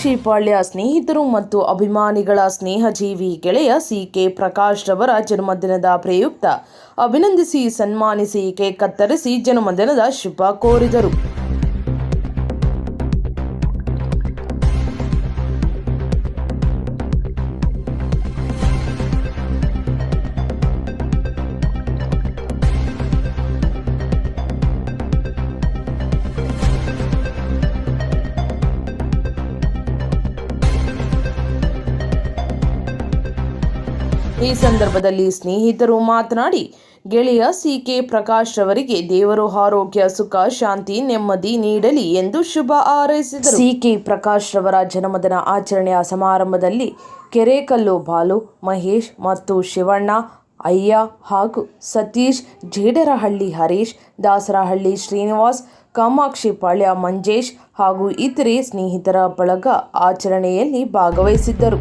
ಕಾಮಾಕ್ಷಿ ಪಾಳ್ಯ ಸ್ನೇಹಿತರು ಮತ್ತು ಅಭಿಮಾನಿಗಳ ಸ್ನೇಹಜೀವಿ ಗೆಳೆಯ ಸಿ ಕೆ ಪ್ರಕಾಶ್ ರವರ ಜನ್ಮದಿನದ ಪ್ರಯುಕ್ತ ಅಭಿನಂದಿಸಿ, ಸನ್ಮಾನಿಸಿ ಕೇಕ್ ಕತ್ತರಿಸಿ ಜನ್ಮದಿನದ ಶುಭ ಕೋರಿದರು. ಈ ಸಂದರ್ಭದಲ್ಲಿ ಸ್ನೇಹಿತರು ಮಾತನಾಡಿ, ಗೆಳೆಯ ಸಿ ಕೆ ಪ್ರಕಾಶ್ ರವರಿಗೆ ದೇವರು ಆರೋಗ್ಯ, ಸುಖ, ಶಾಂತಿ, ನೆಮ್ಮದಿ ನೀಡಲಿ ಎಂದು ಶುಭ ಹಾರೈಸಿದರು. ಸಿ ಕೆ ಪ್ರಕಾಶ್ ರವರ ಜನ್ಮದಿನ ಆಚರಣೆಯ ಸಮಾರಂಭದಲ್ಲಿ ಕೆರೆಕಲ್ಲು ಬಾಲು, ಮಹೇಶ್ ಮತ್ತು ಶಿವಣ್ಣ, ಅಯ್ಯ ಹಾಗೂ ಸತೀಶ್, ಜೇಡರಹಳ್ಳಿ ಹರೀಶ್, ದಾಸರಹಳ್ಳಿ ಶ್ರೀನಿವಾಸ್, ಕಾಮಾಕ್ಷಿ ಪಾಳ್ಯ ಮಂಜೇಶ್ ಹಾಗೂ ಇತರೆ ಸ್ನೇಹಿತರ ಬಳಗ ಆಚರಣೆಯಲ್ಲಿ ಭಾಗವಹಿಸಿದ್ದರು.